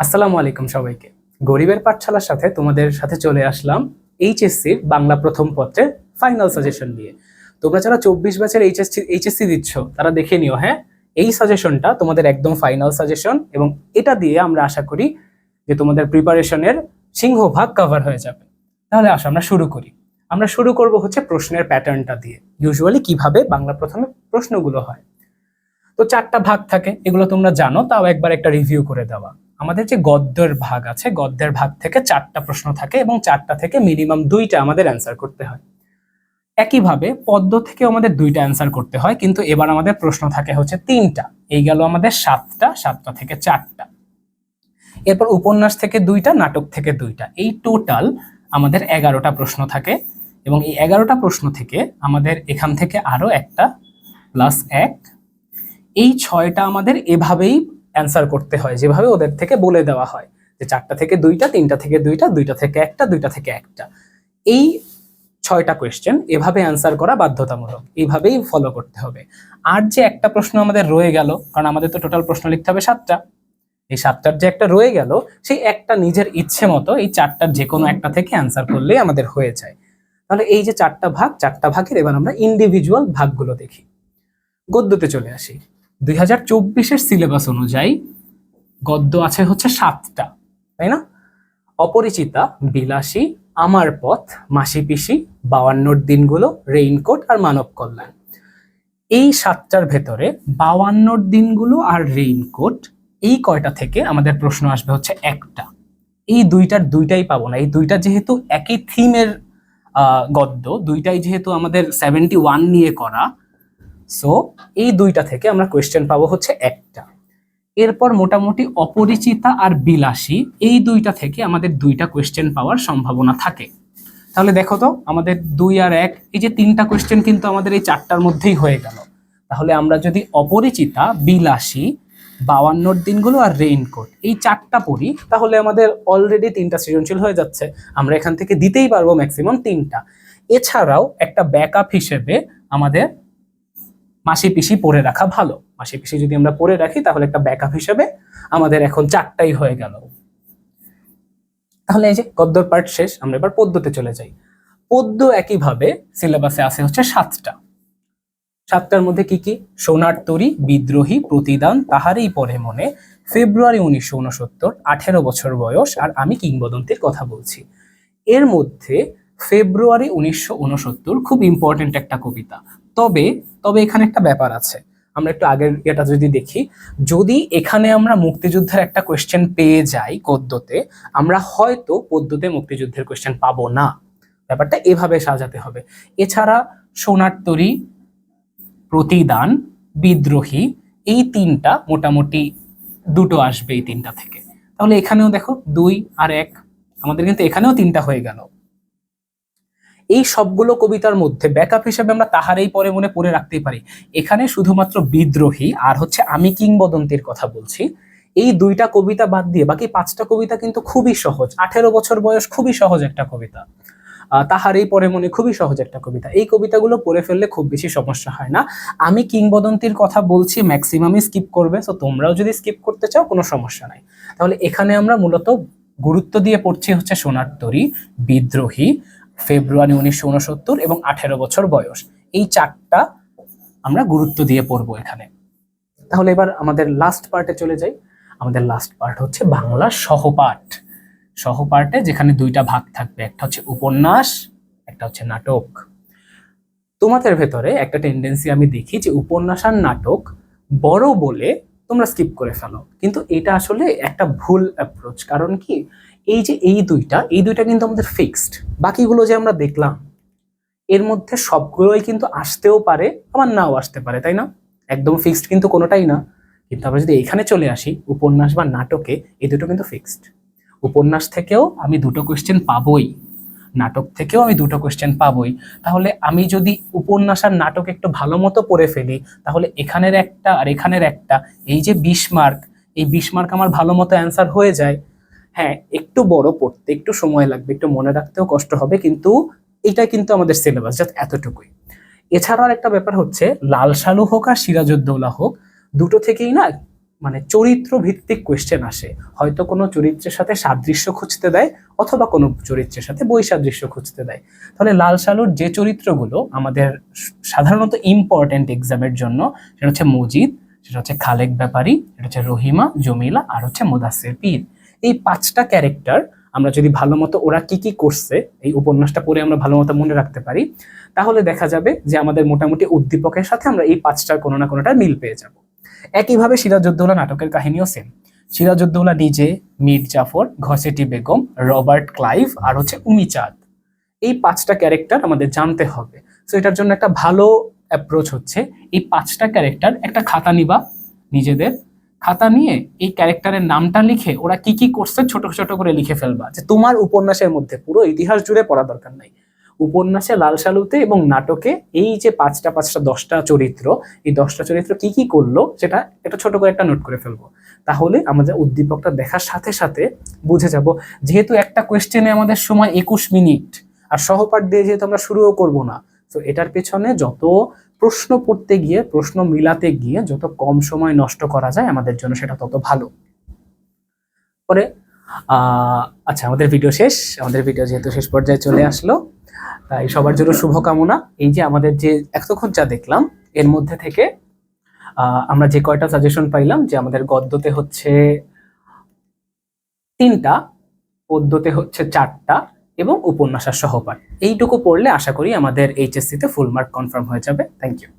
আসসালামু আলাইকুম সবাইকে। গরিবের পাঠশালার সাথে তোমাদের সাথে চলে আসলাম এইচএসসির বাংলা প্রথম পত্রের ফাইনাল সাজেশন নিয়ে। তোমরা যারা চব্বিশ ব্যাচের এইচএসসি এইচএসসি দিচ্ছ, তারা দেখে নিও হ্যাঁ? এই সাজেশনটা তোমাদের একদম ফাইনাল সাজেশন এবং এটা দিয়ে আমরা আশা করি যে তোমাদের প্রিপারেশনের সিংহভাগ কভার হয়ে যাবে। তাহলে আসো, আমরা শুরু করি। আমরা শুরু করব হচ্ছে প্রশ্নের প্যাটার্নটা দিয়ে। ইউজুয়ালি কীভাবে বাংলা প্রথমে প্রশ্নগুলো হয়। তো চারটা ভাগ থাকে, এগুলো তোমরা জানো, তাও একবার একটা রিভিউ করে দেওয়া। আমাদের যে গদ্যের ভাগ আছে, গদ্যের ভাগ থেকে চারটা প্রশ্ন থাকে এবং চারটা থেকে মিনিমাম দুইটা আমাদের অ্যান্সার করতে হয়। একইভাবে পদ্য থেকে আমাদের দুইটা অ্যান্সার করতে হয়, কিন্তু এবার আমাদের প্রশ্ন থাকে হচ্ছে তিনটা। এই গেল আমাদের সাতটা সাতটা থেকে চারটা। এরপর উপন্যাস থেকে দুইটা, নাটক থেকে দুইটা। এই টোটাল আমাদের এগারোটা প্রশ্ন থাকে এবং এই এগারোটা প্রশ্ন থেকে আমাদের এখান থেকে আরও একটা প্লাস এক। এই ছয়টা আমাদের এভাবেই অ্যান্সার করতে হয়, যেভাবে ওদের থেকে বলে দেওয়া হয় যে চারটা থেকে দুইটা, তিনটা থেকে দুইটা দুইটা থেকে একটা, দুইটা থেকে একটা। এই ছয়টা কোয়েশ্চেন এভাবে অ্যান্সার করা বাধ্যতামূলক এইভাবেই ফলো করতে হবে। আর যে একটা প্রশ্ন আমাদের রয়ে গেল, কারণ আমাদের তো টোটাল প্রশ্ন লিখতে হবে সাতটা, এই সাতটার যে একটা রয়ে গেল, সেই একটা নিজের ইচ্ছে মতো এই চারটার যে কোনো একটা থেকে অ্যান্সার করলেই আমাদের হয়ে যায়। তাহলে এই যে চারটা ভাগ, চারটা ভাগের এবার আমরা ইন্ডিভিজুয়াল ভাগগুলো দেখি। গদ্যতে চলে আসি। দুই হাজার চব্বিশের সিলেবাস অনুযায়ী গদ্য আছে হচ্ছে সাতটা, তাই না? অপরিচিতা, বিলাসী, আমার পথ, মাসি পিসি, বাওয়ান্নর দিনগুলো, রেইনকোট আর মানব কল্যাণ। এই সাতটার ভেতরে বাওয়ান্নর দিনগুলো আর রেইনকোট, এই কয়টা থেকে আমাদের প্রশ্ন আসবে হচ্ছে একটা। এই দুইটার দুইটাই পাবো না, এই দুইটা যেহেতু একই থিমের গদ্য, দুইটাই যেহেতু আমাদের সেভেন্টি ওয়ান নিয়ে করা সো এই দুইটা থেকে আমরা কোয়েশ্চেন পাবো হচ্ছে একটা। এরপর মোটামুটি অপরিচিতা আর বিলাসী, এই দুইটা থেকে আমাদের দুইটা কোয়েশ্চেন পাওয়ার সম্ভাবনা থাকে। তাহলে দেখো তো, আমাদের দুই আর এক, এই যে তিনটা কোয়েশ্চেন কিন্তু আমাদের এই চারটার মধ্যেই হয়ে গেল। তাহলে আমরা যদি অপরিচিতা, বিলাসী, বাওয়ান্নর দিনগুলো আর রেইনকোট এই চারটা পড়ি, তাহলে আমাদের অলরেডি তিনটা সৃজনশীল হয়ে যাচ্ছে। আমরা এখান থেকে দিতেই পারব ম্যাক্সিমাম তিনটা। এছাড়াও একটা ব্যাকআপ হিসেবে আমাদের মাসি পিসি পড়ে রাখা ভালো। মাসি পিসি যদি আমরা পড়ে রাখি, তাহলে একটা ব্যাকআপ হিসেবে আমাদের এখন চারটাই হয়ে গেল। তাহলে এই যে গদ্যর পার্ট শেষ, আমরা এবার পদ্যতে চলে যাই। পদ্য একইভাবে সিলেবাসে আছে হচ্ছে সাতটা। সাতটার মধ্যে কি কি? সোনার তরী, বিদ্রোহী, প্রতিদান, তাহারই পরে মনে, ফেব্রুয়ারি উনিশশো উনসত্তর, আঠেরো বছর বয়স, আর আমি কিংবদন্তির কথা বলছি। এর মধ্যে ফেব্রুয়ারি উনিশশো উনসত্তর খুব ইম্পর্টেন্ট একটা কবিতা। তবে তবে এখানে একটা ব্যাপার আছে। আমরা একটু আগের এটা যদি দেখি, যদি এখানে আমরা মুক্তিযুদ্ধের একটা কোয়েশ্চেন পেয়ে যাই গদ্যতে আমরা হয়তো পদ্যতে মুক্তিযুদ্ধের কোয়েশ্চেন পাবো না। ব্যাপারটা এভাবে সাজাতে হবে। এছাড়া সোনার তরী, প্রতিদান, বিদ্রোহী, এই তিনটা মোটামুটি দুটো আসবে এই তিনটা থেকে। তাহলে এখানেও দেখো দুই আর এক, আমাদের কিন্তু এখানেও তিনটা হয়ে গেল। এই সবগুলো কবিতার মধ্যে ব্যাকআপ হিসেবে আমরা তাহারেই পরে মনে পড়ে রাখতেই পারি। এখানে শুধুমাত্র বিদ্রোহী আর হচ্ছে আমি কিংবদন্তির কথা বলছি। এই দুইটা কবিতা বাদ দিয়ে বাকি পাঁচটা কবিতা কিন্তু খুবই সহজ। আঠেরো বছর বয়স খুবই সহজ একটা কবিতা। তাহারেই পরে মনে খুবই সহজ একটা কবিতা। এই কবিতাগুলো পড়ে ফেললে খুব বেশি সমস্যা হয় না। আমি কিংবদন্তির কথা বলছি ম্যাক্সিমামই স্কিপ করবে তো তোমরাও যদি স্কিপ করতে চাও, কোনো সমস্যা নাই। তাহলে এখানে আমরা মূলত গুরুত্ব দিয়ে পড়ছি হচ্ছে সোনার তরী, বিদ্রোহী ফেব্রুয়ারি উনিশশো উনসত্তর এবং আঠেরো বছর বয়স। এই চারটা আমরা গুরুত্ব দিয়ে পড়ব এখানে। তাহলে এবার আমাদের লাস্ট পার্টে চলে যাই। আমাদের লাস্ট পার্ট হচ্ছে বাংলা সহপাঠ। সহপাঠে যেখানে দুইটা ভাগ থাকবে, একটা হচ্ছে উপন্যাস, একটা হচ্ছে নাটক। তোমাদের ভেতরে একটা টেন্ডেন্সি আমি দেখি যে উপন্যাস আর নাটক বড় বলে তোমরা স্কিপ করে ফেলো। কিন্তু এটা আসলে একটা ভুল অ্যাপ্রোচ কারণ কি? এই যে এই দুইটা এই দুইটা কিন্তু আমাদের ফিক্সড বাকিগুলো যে আমরা দেখলাম, এর মধ্যে সবগুলোই কিন্তু আসতেও পারে, আবার নাও আসতে পারে, তাই না? একদম ফিক্সড কিন্তু কোনোটাই না। কিন্তু আমরা যদি এখানে চলে আসি, উপন্যাস বা নাটকে, এই দুটো কিন্তু ফিক্সড উপন্যাস থেকেও আমি দুটো কোয়েশ্চেন পাবই, নাটক থেকেও আমি দুটো কোয়েশ্চেন পাবই। তাহলে আমি যদি উপন্যাস আর নাটক একটু ভালো মতো পড়ে ফেলি, তাহলে এখানের একটা আর এখানের একটা, এই যে বিশ মার্ক এই বিশ মার্ক আমার ভালো মতো অ্যান্সার হয়ে যায়। হ্যাঁ একটু বড় পড়তে, একটু সময় লাগবে, একটু মনে রাখতেও কষ্ট হবে, কিন্তু এটা কিন্তু আমাদের সিলেবাস জাস্ট এতটুকুই। এছাড়াও একটা ব্যাপার হচ্ছে, লাল সালু হোক আর সিরাজউদ্দৌলা হোক, দুটো থেকেই না মানে চরিত্র ভিত্তিক কোয়েশ্চেন আসে। হয়তো কোনো চরিত্রের সাথে সাদৃশ্য খুঁজতে দেয়, অথবা কোনো চরিত্রের সাথে বৈসাদৃশ্য খুঁজতে দেয়। তাহলে লাল সালুর যে চরিত্রগুলো আমাদের সাধারণত ইম্পর্ট্যান্ট এক্সামের জন্য, সেটা হচ্ছে মজিদ, সেটা হচ্ছে খালেক ব্যাপারী, সেটা হচ্ছে রহিমা, জমিলা, আর হচ্ছে মুদাসির পীর। এই পাঁচটা ক্যারেক্টার আমরা যদি ভালো মতো ওরা কি কি করছে, এই উপন্যাসটা পড়ে আমরা ভালো মতো মনে রাখতে পারি, তাহলে দেখা যাবে যে আমাদের মোটামুটি উদ্দীপকের সাথে আমরা এই পাঁচটার কোনো না কোনোটা মিল পেয়ে যাব। একইভাবে সিরাজউদ্দৌলা নাটকের কাহিনীও সেম সিরাজউদ্দৌলা নিজে, মীর জাফর, ঘসেটি বেগম, রবার্ট ক্লাইভ আর হচ্ছে উমিচাঁদ এই পাঁচটা ক্যারেক্টার আমাদের জানতে হবে। সো এটার জন্য একটা ভালো অ্যাপ্রোচ হচ্ছে। এই পাঁচটা ক্যারেক্টার একটা খাতা নিবা নিজেদের খাতা নিয়ে এই ক্যারেক্টারের নামটা লিখে ওরা কি কি করছে ছোট ছোট করে লিখে ফেলবা। যে তোমার উপন্যাসের মধ্যে পুরো ইতিহাস জুড়ে পড়া দরকার নাই। উপন্যাসে লাল সালুতে এবং নাটকে এই যে পাঁচটা পাঁচটা, দশটা চরিত্র, এই দশটা চরিত্র কি কি করল সেটা একটা ছোট করে একটা নোট করে ফেলব। তাহলে আমাদের উদ্দীপকটা দেখার সাথে সাথে বুঝে যাব। যেহেতু একটা কোয়েশ্চেনে আমাদের সময় একুশ মিনিট, আর সহপাঠ দিয়ে যেহেতু আমরা শুরুও করব না, তো এটার পেছনে যত প্রশ্ন পড়তে গিয়ে, প্রশ্ন মিলাতে গিয়ে যত কম সময় নষ্ট করা যায় আমাদের জন্য সেটা তত ভালো। পরে আচ্ছা আমাদের ভিডিও শেষ। আমাদের ভিডিও যেহেতু শেষ পর্যায়ে চলে আসলো, তাই সবার জন্য শুভকামনা। এই যে আমাদের যে এতক্ষণ যা দেখলাম, এর মধ্যে থেকে আমরা যে কয়টা সাজেশন পাইলাম, যে আমাদের গদ্যতে হচ্ছে তিনটা, পদ্যতে হচ্ছে চারটা এবং উপন্যাসের সহপাঠ। এইটুকু পড়লে আশা করি আমাদের এইচএসসিতে ফুল মার্ক কনফার্ম হয়ে যাবে। Thank you